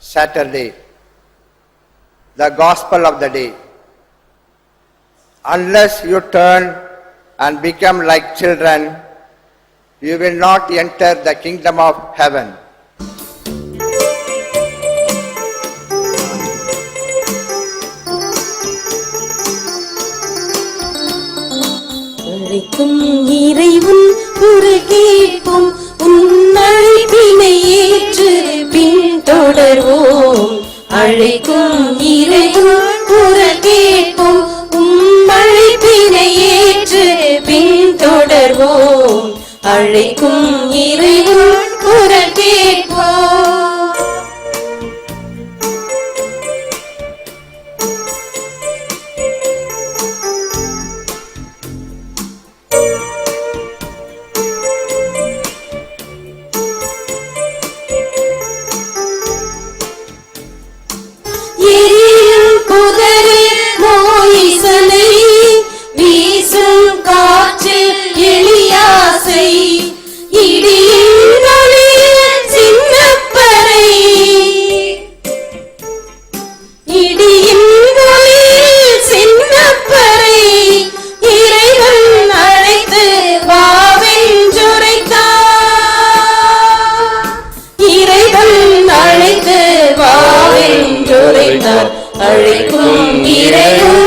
Saturday, the gospel of the day. Unless you turn and become like children, you will not enter the kingdom of heaven. அழைக்கும் இறைவன் குரல் கேட்போம் உன் அழைப்பினை என்று பின் தொடர்வோம் அழைக்கும் இறைவன் குரல் கேட்போம். உம்மழைப்பினை ஏற்று பின் தொடர்வோம் அழைக்கும் இறைவன் குரல் கேட்போம். அழைக்கும் இறைவன்.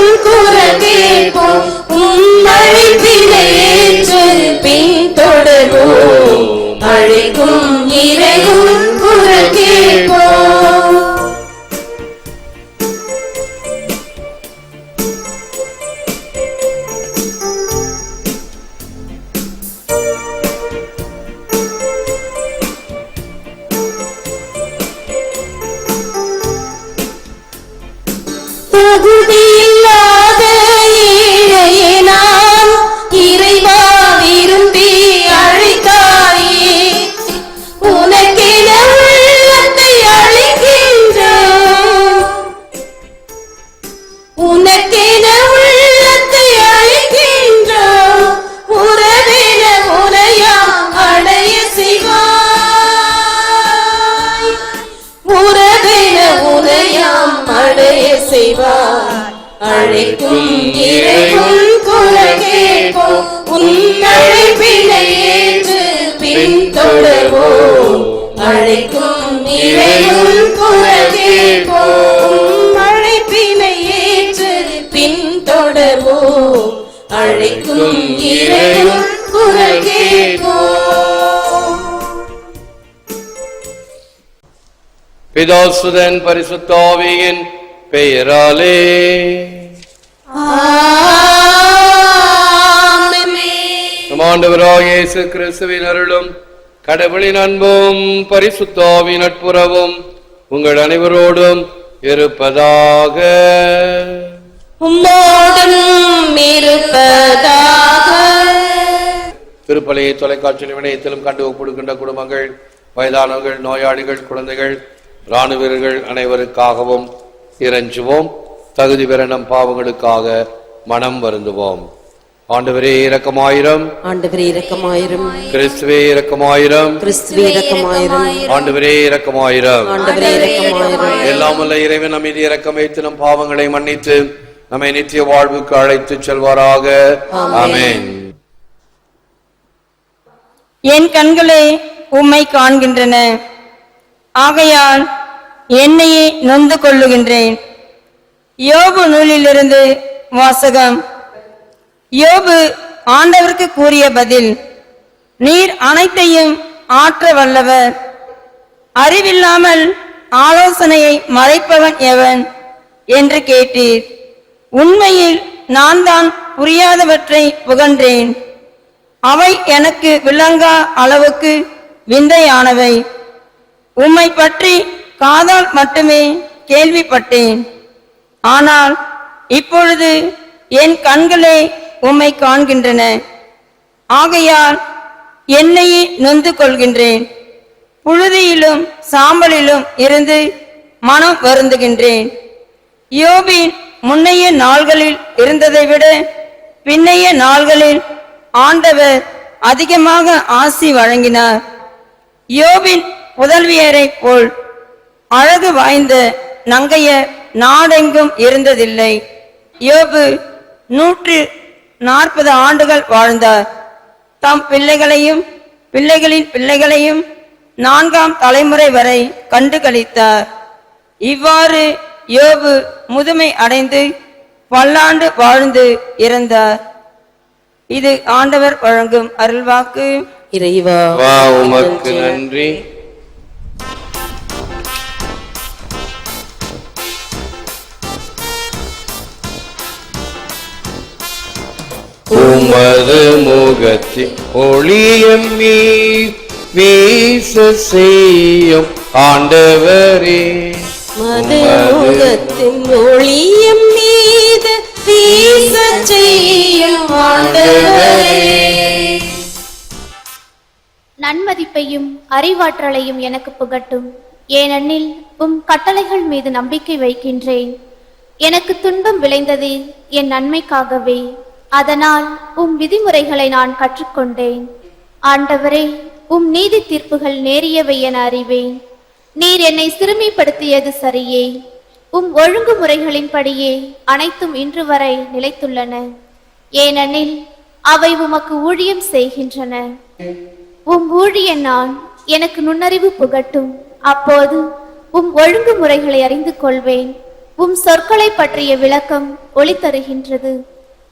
பிதாசுதன் பரிசுத்தாவியின் பெயராலே. நம் ஆண்டவராகிய இயேசு கிறிஸ்துவின் அருளும் கடவுளின் அன்பும் பரிசுத்தாவின் நட்புறவும் உங்கள் அனைவரோடும் இருப்பதாக. திருப்பலியை தொலைக்காட்சி இணையத்திலும் கண்டு ஒப்படுகின்ற குடும்பங்கள் வயதானவர்கள் நோயாளிகள் குழந்தைகள் இராணுவ வீரர்கள் அனைவருக்காகவும் இறைஞ்சுவோம். தகுதி பெற நம் பாவங்களுக்காக மனம் வருந்துவோம். ஆண்டவரே இரக்கமாயிரம். ஆண்டவரே இரக்கமாயிரும். கிறிஸ்துவே இரக்கமாயிரம். கிறிஸ்துவே இரக்கமாயிரும். ஆண்டவரே இரக்கமாயிரம். ஆண்டவரே இரக்கமாயிரும். எல்லாம் உள்ள இறைவன் நம் மீது இரக்கம் வைத்து நம் பாவங்களை மன்னித்து நம்மை நித்திய வாழ்வுக்கு அழைத்துச் செல்வாராக. ஆமென். என் கண்களே உம்மை காண்கின்றன. ஆகையால் என்னையே நொந்து கொள்ளுகின்றேன். யோபு நூலிலிருந்து வாசகம். யோபு ஆண்டவருக்கு கூறிய பதில் நீர் அனைத்தையும் ஆற்ற வல்லவர். அறிவில்லாமல் ஆலோசனையை மறைப்பவன் எவன் என்று கேட்டீர். உண்மையில் நான் தான் புரியாதவற்றை புகன்றேன். அவை எனக்கு விளங்கா அளவுக்கு விந்தையானவை. உம்மை பற்றி காதால் மட்டுமே கேள்விப்பட்டேன். ஆனால் இப்பொழுது என் கண்களே உம்மை காண்கின்றன. ஆகையால் என்னையே நொந்து கொள்கின்றேன். புழுதியிலும் சாம்பலிலும் இருந்து மனம் வருந்துகின்றேன். யோபின் முன்னைய நாள்களில் இருந்ததை விட பின்னைய நாள்களில் ஆண்டவர் அதிகமாக ஆசி வழங்கினார். யோபின் புதல்வியரைப் போல் அழகு வாய்ந்த நங்கையர் நாடெங்கும் இருந்ததில்லை. யோபு நூற்று நாற்பது ஆண்டுகள் வாழ்ந்தார். தம் பிள்ளைகளையும் பிள்ளைகளின் பிள்ளைகளையும் நான்காம் தலைமுறை வரை கண்டு களித்தார் இவ்வாறு யோபு முதுமை அடைந்து பல்லாண்டு வாழ்ந்து இறந்தார். இது ஆண்டவர் வழங்கும் அருள்வாக்கு. இறைவா வா உமக்கு நன்றி. உமது முகத்தின் ஒளியம் நீ வீச செய்யும் ஆண்டவரே. மதுமுகத்தின் ஒளியம் மீது வீச செய்யும் ஆண்டவரே. நன்மதிப்பையும் அறிவாற்றலையும் எனக்கு புகட்டும். ஏனெனில் உம் கட்டளைகள் மீது நம்பிக்கை வைக்கின்றேன். எனக்கு துன்பம் விளைந்தது என் நன்மைக்காகவே. அதனால் உம் விதிமுறைகளை நான் கற்றுக்கொண்டேன். ஆண்டவரே உம் நீதி தீர்ப்புகள் நேரியவை என அறிவேன். நீர் என்னை சிறுமைப்படுத்தியது சரியே. உம் ஒழுங்குமுறைகளின்படியே அனைத்தும் இன்று வரை நிலைத்துள்ளன. ஏனெனில் அவை உமக்கு ஊழியம் செய்கின்றன. உம் ஊழியன் நான் எனக்கு நுண்ணறிவு புகட்டும். அப்போது உம் ஒழுங்குமுறைகளை அறிந்து கொள்வேன். உம் சொற்களை பற்றிய விளக்கம் ஒளி தருகின்றது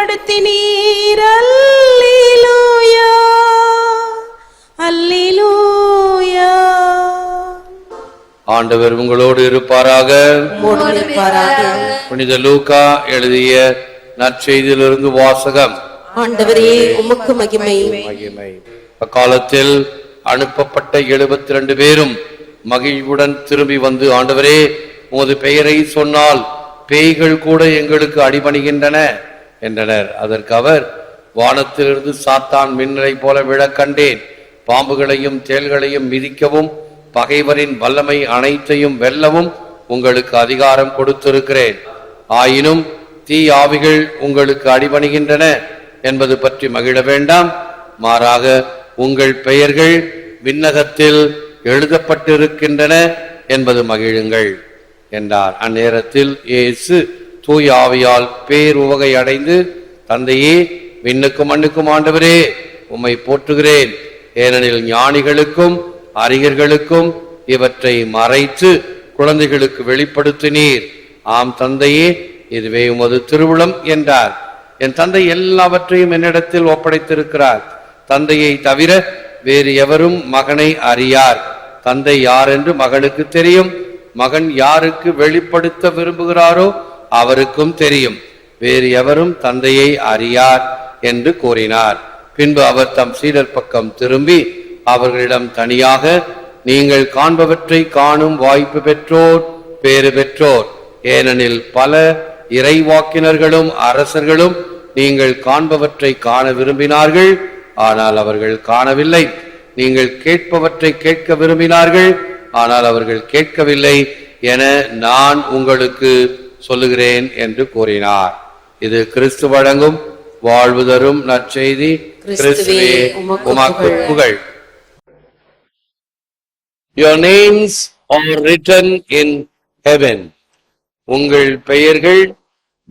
வெளிப்படுத்தினீர் அல்லேலூயா. அல்லேலூயா. ஆண்டவர் உங்களோடு இருப்பாராக. புனித லூக்கா எழுதிய நற்செய்தியிலிருந்து வாசகம். ஆண்டவரே உமக்கு மகிமை. மகிமை. அக்காலத்தில் அனுப்பப்பட்ட எழுபத்தி ரெண்டு பேரும் மகிழ்வுடன் திரும்பி வந்து ஆண்டவரே உமது பெயரை சொன்னால் பேய்கள் கூட எங்களுக்கு அடிபணிகின்றன. என்றனர். அதற்கு அவர் வானத்திலிருந்து சாத்தான் மின்னலை போல விழக்கண்டேன் பாம்புகளையும் தேள்களையும் மிதிக்கவும் பகைவரின் வல்லமை அனைத்தையும் வெல்லவும் உங்களுக்கு அதிகாரம் கொடுத்திருக்கிறேன். ஆயினும் தீ ஆவிகள் உங்களுக்கு அடிபணிகின்றன என்பது பற்றி மகிழ வேண்டாம். மாறாக உங்கள் பெயர்கள் விண்ணகத்தில் எழுதப்பட்டிருக்கின்றன என்பது மகிழுங்கள் என்றார். அந்நேரத்தில் இயேசு தூய் ஆவியால் உவகை அடைந்து தந்தையே விண்ணுக்கும் மண்ணுக்கும் ஆண்டவரே உம்மை போற்றுகிறேன். ஏனெனில் ஞானிகளுக்கும் அறிஞர்களுக்கும் இவற்றை மறைத்து குழந்தைகளுக்கு வெளிப்படுத்தினீர். ஆம் தந்தையே இதுவே உமது திருவுளம் என்றார். என் தந்தை எல்லாவற்றையும் என்னிடத்தில் ஒப்படைத்திருக்கிறார். தந்தையை தவிர வேறு எவரும் மகனை அறியார். தந்தை யார் என்று மகனுக்கு தெரியும். மகன் யாருக்கு வெளிப்படுத்த விரும்புகிறாரோ அவருக்கும் தெரியும். வேறு எவரும் தந்தையை அறியார் என்று கூறினார். பின்பு அவர் தம் சீடர் பக்கம் திரும்பி அவர்களிடம் தனியாக நீங்கள் காண்பவற்றை காணும் வாய்ப்பு பெற்றோர் பேறு பெற்றோர். ஏனெனில் பல இறைவாக்கினர்களும் அரசர்களும் நீங்கள் காண்பவற்றை காண விரும்பினார்கள். ஆனால் அவர்கள் காணவில்லை. நீங்கள் கேட்பவற்றை கேட்க விரும்பினார்கள். ஆனால் அவர்கள் கேட்கவில்லை என நான் உங்களுக்கு சொல்லுகிறேன் என்று கூறினார். இது கிறிஸ்து வழங்கும் வாழ்வு தரும் நற்செய்தி. கிறிஸ்துவே உமக்கு புகழ். Your names are written in heaven. உங்கள் பெயர்கள்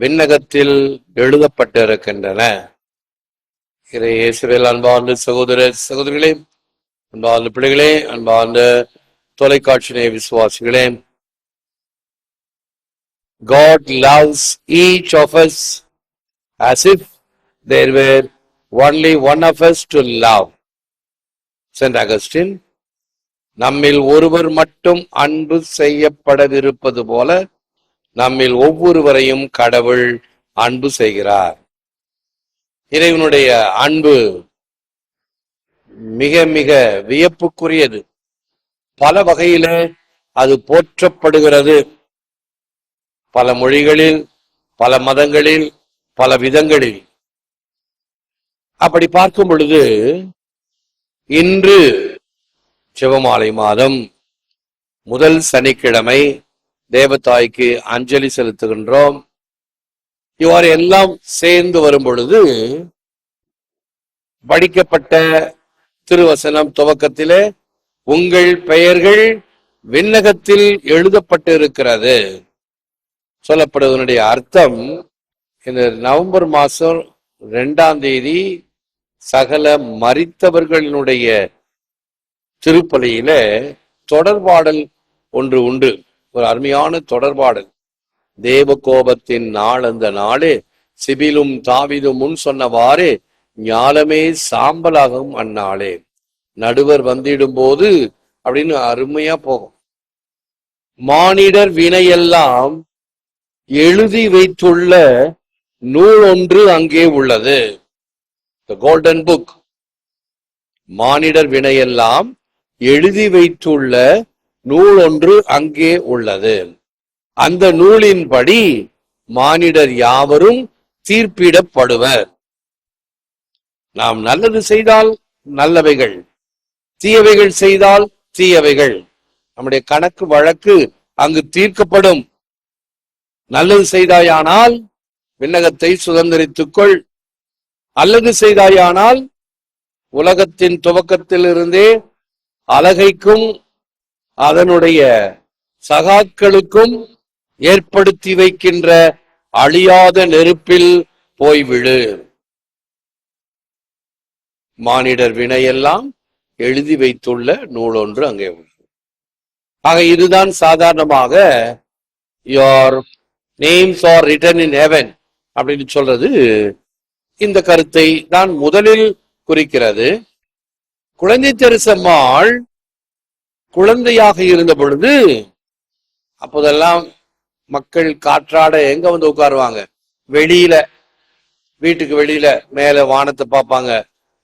விண்ணகத்தில் எழுதப்பட்டிருக்கின்றன. இயேசுவில் அன்பார்ந்த சகோதர சகோதரிகளே அன்பார்ந்த பிள்ளைகளே அன்பார்ந்த தொலைக்காட்சி விசுவாசிகளே God loves each of us as if there were only one of us to love. St. Augustine, நம்மில் ஒருவர் மட்டும் அன்பு செய்யப்படவிருப்பது போல நம்மில் ஒவ்வொருவரையும் கடவுள் அன்பு செய்கிறார் இறைவனுடைய அன்பு மிக மிக வியப்புக்குரியது பல வகையில அது போற்றப்படுகிறது பல மொழிகளில் பல மதங்களில் பல விதங்களில். அப்படி பார்க்கும் பொழுது இன்று சிவமாலை மாதம் முதல் சனிக்கிழமை தேவதாய்க்கு அஞ்சலி செலுத்துகின்றோம். இவ்வாறு எல்லாம் சேர்ந்து வரும் பொழுது படிக்கப்பட்ட திருவசனம் துவக்கத்திலே உங்கள் பெயர்கள் விண்ணகத்தில் எழுதப்பட்டு இருக்கிறது சொல்லப்படுவதனுடைய அர்த்தம் இந்த நவம்பர் மாசம் ரெண்டாம் தேதி சகல மறித்தவர்களினுடைய திருப்பலியில தொடர்பாடல் ஒன்று உண்டு. ஒரு அருமையான தொடர்பாடல். தேவ கோபத்தின் நாள் அந்த நாளே சிபிலும் தாவிதும் முன் சொன்னவாறு ஞாலமே சாம்பலாகும் அந்நாளே. நடுவர் வந்திடும் போது அப்படின்னு அருமையா போகும். மானிடர் வினையெல்லாம் எழுதி வைத்துள்ள நூல் ஒன்று அங்கே உள்ளது. த கோல்டன் புக் மானிடர் வினையெல்லாம் எழுதி வைத்துள்ள நூல் ஒன்று அங்கே உள்ளது. அந்த நூலின்படி மானிடர் யாவரும் தீர்ப்பிடப்படுவர். நாம் நல்லது செய்தால் நல்லவைகள் தீயவைகள் செய்தால் தீயவைகள். நம்முடைய கணக்கு வழக்கு அங்கு தீர்க்கப்படும். நல்லது செய்தாயானால் விண்ணகத்தை சுதந்திரித்துக்கொள். அல்லது செய்தாயானால் உலகத்தின் துவக்கத்திலிருந்தே அலகைக்கும் அதனுடைய சகாக்களுக்கும் ஏற்படுத்தி வைக்கின்ற அழியாத நெருப்பில் போய்விடு. மானிடர் வினையெல்லாம் எழுதி வைத்துள்ள நூலொன்று அங்கே உள்ளது. ஆக இதுதான் சாதாரணமாக your names are written in heaven அப்படின்னு சொல்றது இந்த கருத்தை தான் முதலில் குறிக்கிறது. குழந்தை தெரிசம்மாள் குழந்தையாக இருந்த பொழுது அப்போதெல்லாம் மக்கள் காற்றாட எங்க வந்து உட்காருவாங்க? வெளியில வீட்டுக்கு வெளியில மேல வானத்தை பார்ப்பாங்க.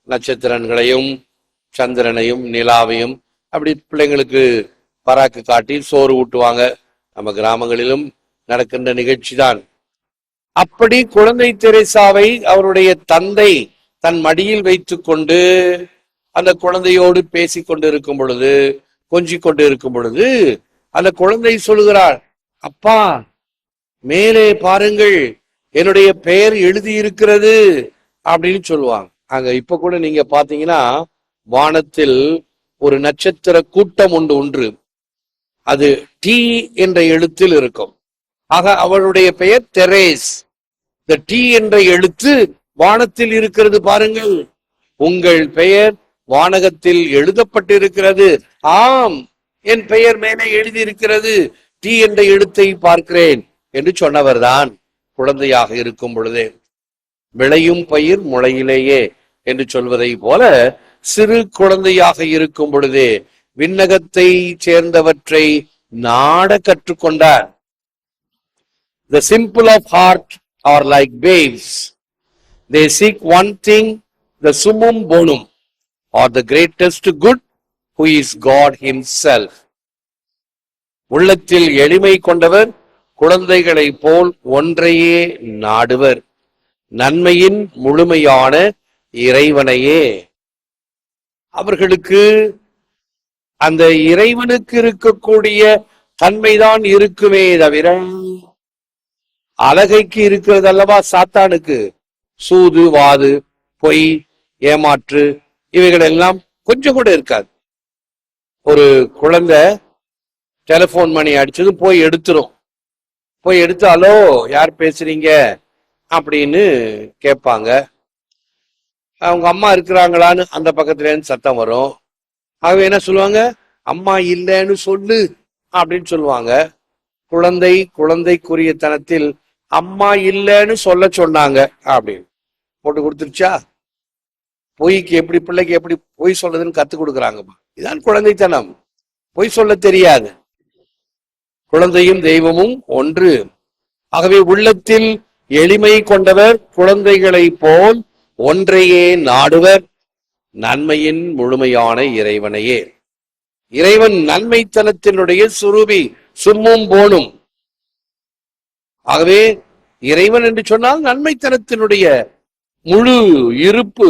நட்சத்திரங்களையும் சந்திரனையும் நிலாவையும் அப்படி பிள்ளைங்களுக்கு பராக்கு காட்டி சோறு ஊட்டுவாங்க. நம்ம கிராமங்களிலும் நடக்கின்ற நிகழ்ச்சிதான். அப்படி குழந்தை தெரேசாவை அவருடைய தந்தை தன் மடியில் வைத்து கொண்டு அந்த குழந்தையோடு பேசிக் கொண்டு இருக்கும் பொழுது கொஞ்சிக் கொண்டு இருக்கும் பொழுது அந்த குழந்தை சொல்கிறாள் அப்பா மேலே பாருங்கள் என்னுடைய பெயர் எழுதி இருக்கிறது அப்படின்னு சொல்லுவாங்க. அங்க இப்ப கூட நீங்க பாத்தீங்கன்னா வானத்தில் ஒரு நட்சத்திர கூட்டம் ஒன்று ஒன்று அது டி என்ற எழுத்தில் இருக்கும். ஆக அவளுடைய பெயர் தெரேஸ். இந்த டி என்ற எழுத்து வானத்தில் இருக்கிறது பாருங்கள். உங்கள் பெயர் வானகத்தில் எழுதப்பட்டிருக்கிறது. ஆம் என் பெயர் மேலே எழுதியிருக்கிறது. டி என்ற எழுத்தை பார்க்கிறேன் என்று சொன்னவர்தான் குழந்தையாக இருக்கும் பொழுதே. விளையும் பயிர் முளையிலேயே என்று சொல்வதை போல சிறு குழந்தையாக இருக்கும் பொழுதே விண்ணகத்தை சேர்ந்தவற்றை நாட கற்றுக்கொண்டார். The simple of heart are like babes. They seek one thing, the summum bonum, or the greatest good, who is God Himself. உள்ளத்தில் எளிமை கொண்டவர் குழந்தைகளை போல் ஒன்றையே நாடுவர் நன்மையின் முழுமையான இறைவனையே அவர்களுக்கு அந்த இறைவனுக்கு இருக்கக்கூடிய தன்மைதான் இருக்குமே தவிர அழகைக்கு இருக்கிறது அல்லவா சாத்தானுக்கு? சூது வாது பொய் ஏமாற்று இவைகள் எல்லாம் கொஞ்சம் கூட இருக்காது. ஒரு குழந்தை டெலிபோன் மணி அடிச்சதும் போய் எடுத்துரும். போய் எடுத்து ஹலோ யார் பேசுறீங்க? அப்படின்னு கேட்பாங்க. அவங்க அம்மா இருக்கிறாங்களான்னு அந்த பக்கத்துலேருந்து சத்தம் வரும். ஆகவே என்ன சொல்லுவாங்க? அம்மா இல்லைன்னு சொல்லு அப்படின்னு சொல்லுவாங்க. குழந்தை குழந்தைக்குரிய தனத்தில் அம்மா இல்லைன்னு சொல்ல சொன்னாங்க அப்படின்னு. போட்டு கொடுத்துருச்சா? பொய்க்கு எப்படி பிள்ளைக்கு எப்படி பொய் சொல்றதுன்னு கத்து கொடுக்குறாங்கம்மா. இதான் குழந்தைத்தனம். பொய் சொல்ல தெரியாது. குழந்தையும் தெய்வமும் ஒன்று. ஆகவே உள்ளத்தில் எளிமை கொண்டவர் குழந்தைகளை போல் ஒன்றையே நாடுவர். நன்மையின் முழுமையான இறைவனையே. இறைவன் நன்மைத்தனத்தினுடைய சுரூபி சும்மும் போனும் ஆகவே இறைவன் என்று சொன்னால் நன்மைத்தனத்தினுடைய முழு இருப்பு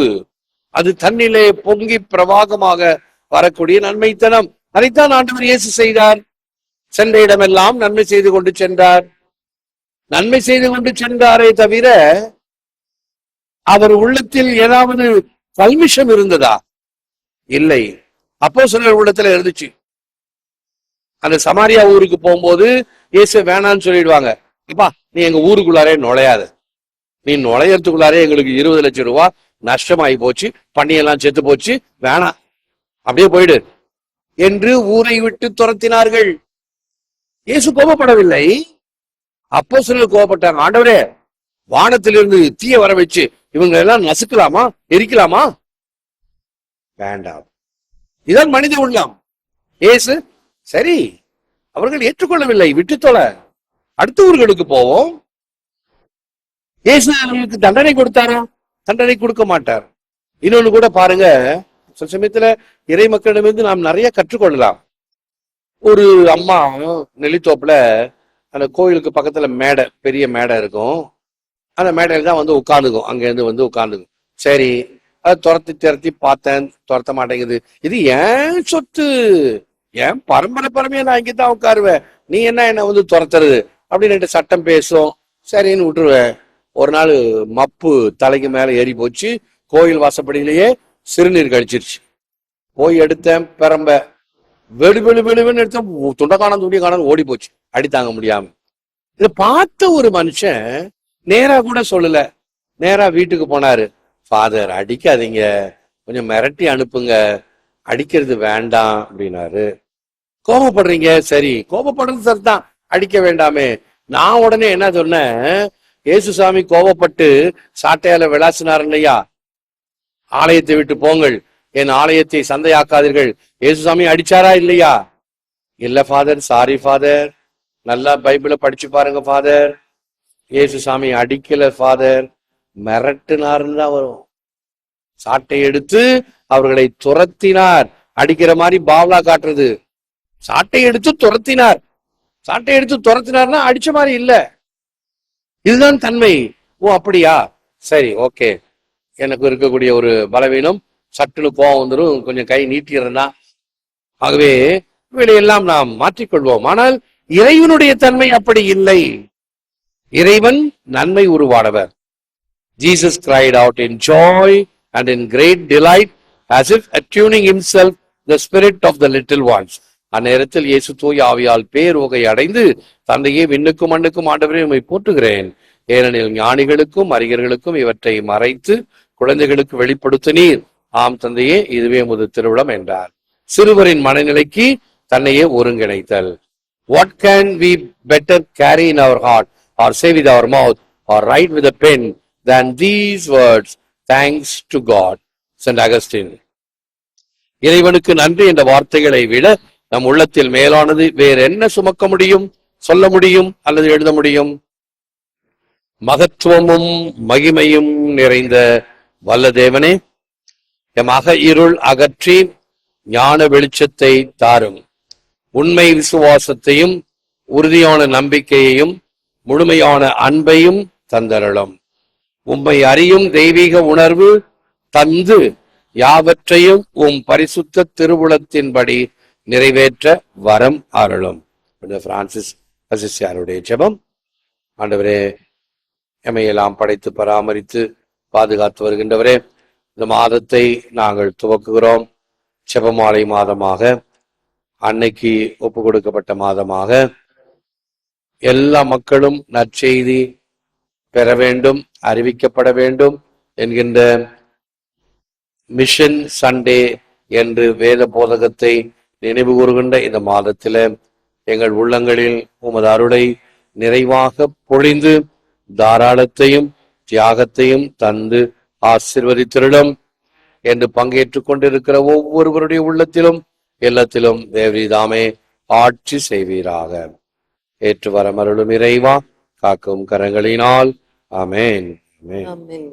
அது தன்னிலே பொங்கி பிரவாகமாக வரக்கூடிய நன்மைத்தனம். அதைத்தான் ஆண்டவர் இயேசு செய்தார். சென்ற இடமெல்லாம் நன்மை செய்து கொண்டு சென்றார். நன்மை செய்து கொண்டு சென்றாரே தவிர அவர் உள்ளத்தில் ஏதாவது கல்மிஷம் இருந்ததா? இல்லை. அப்போ சிலர் உள்ளத்துல இருந்துச்சு. அந்த சமாரியா ஊருக்கு போகும்போது இயேசு வேணான்னு சொல்லிடுவாங்க. அப்பா நீ எங்க ஊருக்குள்ளாரே நுழையாத. நீ நுழையறதுக்குள்ளாரே எங்களுக்கு இருபது லட்சம் ரூபா நஷ்டமாகி போச்சு பண்ணியெல்லாம் செத்து போச்சு வேணாம். அப்படியே போயிடு. என்று ஊரை விட்டு துரத்தினார்கள். இயேசு கோபப்படவில்லை. அப்போ சிலர் கோபப்பட்டாங்க. ஆண்டவரே வானத்திலிருந்து தீய வர வச்சு இவங்க எல்லாம் நசுக்கலாமா? எரிக்கலாமா? வேண்டாம். இதான் மனித உள்ளம். இயேசு சரி அவர்கள் ஏற்றுக்கொள்ளவில்லை. விட்டு தொலை அடுத்த ஊர்களுக்கு போவோம். இயேசு அவர்களுக்கு தண்டனை கொடுத்தாரா? தண்டனை கொடுக்க மாட்டார். இன்னொன்னு கூட பாருங்க சில சமயத்துல இறை மக்களிடமிருந்து நாம் நிறைய கற்றுக்கொள்ளலாம். ஒரு அம்மா நெல்லித்தோப்புல அந்த கோயிலுக்கு பக்கத்துல மேடை பெரிய மேடை இருக்கும். அந்த மேடையில தான் வந்து உட்காந்துக்கும் அங்க இருந்து வந்து உட்காந்துக்கும் சரி அதை துரத்தி துரத்தி பார்த்தேன் துரத்த மாட்டேங்குது. இது ஏன் சொத்து? ஏன் பரம்பரை பரமையா நான் இங்கே தான் உட்காருவேன்? நீ என்ன என்ன வந்து துரத்துறது? அப்படின்னு சட்டம் பேசும். சரின்னு விட்டுருவேன். ஒரு நாள் மப்பு தலைக்கு மேல ஏறி போச்சு. கோயில் வாசப்படியிலேயே சிறுநீர் கழிச்சிருச்சு போய் எடுத்தேன் பெரம்ப. வெடு வெடு வெடுன்னு எடுத்தேன். துண்டக்கானம் துண்டிய காணம் ஓடி போச்சு. அடி தாங்க முடியாம. இதை பார்த்த ஒரு மனுஷன் நேரா கூட சொல்லல. நேரா வீட்டுக்கு போனாரு. ஃபாதர் அடிக்காதீங்க. கொஞ்சம் மிரட்டி அனுப்புங்க. அடிக்கிறது வேண்டாம். அப்படின்னாரு. கோபப்படுறீங்க? சரி. கோபப்படுறது சரிதான். அடிக்க வேண்டாமே. நான் உடனே என்ன சொன்னேன்? ஏசுசாமி கோபப்பட்டு சாட்டையால விளாசினார் இல்லையா? ஆலயத்தை விட்டு போங்கள். என் ஆலயத்தை சந்தையாக்காதீர்கள். ஏசுசாமி அடிச்சாரா இல்லையா? இல்ல ஃபாதர் சாரி ஃபாதர் நல்லா பைபிளை படிச்சு பாருங்க ஃபாதர் ஏசுசாமி அடிக்கல ஃபாதர் மிரட்டினார்னு தான் வரும். சாட்டை எடுத்து அவர்களை துரத்தினார். அடிக்கிற மாதிரி பாவலா காட்டுறது. சாட்டை எடுத்து துரத்தினார். சாட்டை எடுத்து துரத்தினார்னா அடிச்ச மாதிரி இல்லை. இதுதான் தன்மை. ஓ அப்படியா? சரி ஓகே. எனக்கு இருக்கக்கூடிய ஒரு பலவீனம். சட்டுன்னு கோவம் வந்துடும் கொஞ்சம் கை நீட்டிடுறேன்னா. ஆகவே இவையெல்லாம் நாம் மாற்றிக்கொள்வோம். ஆனால் இறைவனுடைய தன்மை அப்படி இல்லை. இறைவன் நன்மை உருவானவர். Jesus cried out in joy and in great delight as if attuning himself the spirit of the little ones. அந்நேரத்தில் இயேசு தூய் ஆவியால் பேரோகை அடைந்து தந்தையே விண்ணுக்கும் மண்ணுக்கும் ஆண்டவரே உண்மை போற்றுகிறேன். ஏனெனில் ஞானிகளுக்கும் அறிஞர்களுக்கும் இவற்றை மறைத்து குழந்தைகளுக்கு வெளிப்படுத்தினீர் ஆம் தந்தையே இதுவே முது திருவிழம் என்றார். சிறுவரின் மனநிலைக்கு தன்னையே ஒருங்கிணைத்தல். What can we better carry in our heart or say with our mouth or write with a pen than these words thanks to God saint Augustine இறைவனுக்கு நன்றி என்ற வார்த்தைகளை விட நம் உள்ளத்தில் மேலானது வேற என்ன சுமக்க முடியும் சொல்ல முடியும் அல்லது எழுத முடியும்? மகத்துவமும் மகிமையும் நிறைந்த வல்ல தேவனே எம் அக இருள் அகற்றி ஞான வெளிச்சத்தை தாரும். உண்மை விசுவாசத்தையும் உறுதியான நம்பிக்கையையும் முழுமையான அன்பையும் தந்தரலும் உம்மை அறியும் தெய்வீக உணர்வு தந்து யாவற்றையும் உம் பரிசுத்த திருவுளத்தின்படி நிறைவேற்ற வரம் அருளும். பிரான்சிஸ் அசிஸ்யாருடைய ஜெபம். ஆண்டவரே எமையெல்லாம் படைத்து பராமரித்து பாதுகாத்து வருகின்றவரே இந்த மாதத்தை நாங்கள் துவக்குகிறோம். செபமாலை மாதமாக அன்னைக்கு ஒப்பு கொடுக்கப்பட்ட மாதமாக எல்லா மக்களும் நற்செய்தி பெற வேண்டும் அறிவிக்கப்பட வேண்டும் என்கின்ற மிஷன் சண்டே என்று வேத போதகத்தை நினைவு கூறுகின்ற இந்த மாதத்தில எங்கள் உள்ளங்களில் உமது அருளை நிறைவாக பொழிந்து தாராளத்தையும் தியாகத்தையும் தந்து ஆசிர்வதித்திருளும் என்று பங்கேற்றுக் கொண்டிருக்கிற ஒவ்வொருவருடைய உள்ளத்திலும் எல்லாத்திலும் தேவரிதாமே ஆட்சி செய்வீராக. ஏற்று வரமருளும் இறைவா காக்கும் கரங்களினால். அமேன் அமேன்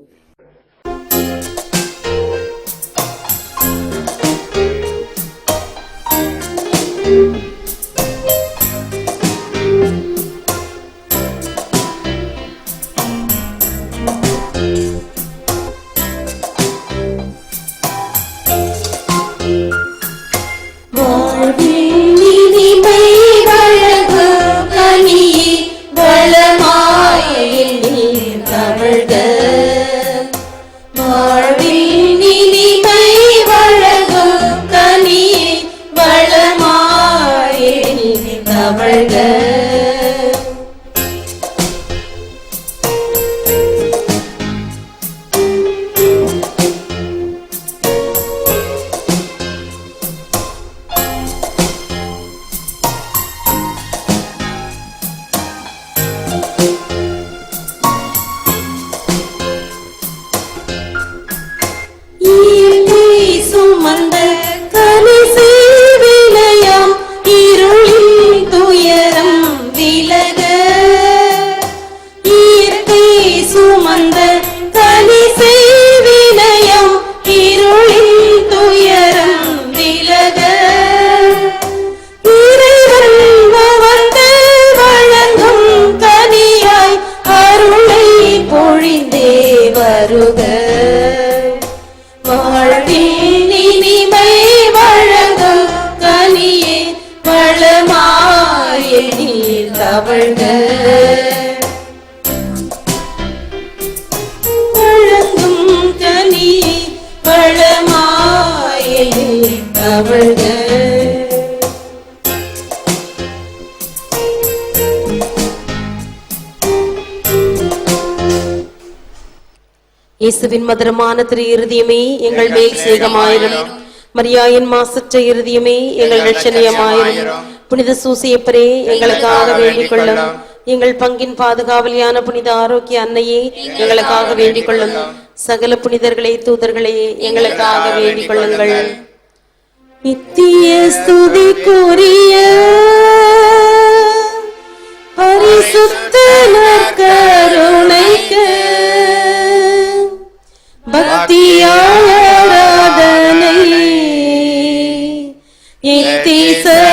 வழங்கும் இயேசுவின் மதுரமான திரு இருதயமே எங்கள் மேல் சேகமாயிரும் மரியாயின் மாசற்ற இருதயமே எங்கள் ரட்சணியமாயிரும் புனித சூசியப்பரே எங்களுக்காக வேண்டிக் கொள்ளும் எங்கள் பங்கின் பாதுகாவலியான புனித ஆரோக்கிய அன்னையே எங்களுக்காக வேண்டிக் கொள்ளும் சகல புனிதர்களே தூதர்களே எங்களுக்காக வேண்டிக் கொள்ளுங்கள் நித்திய ஸ்துதிக்குரிய பரிசுத்த நற்கருணைக்கு பக்தியாராதனை எத்திசையும்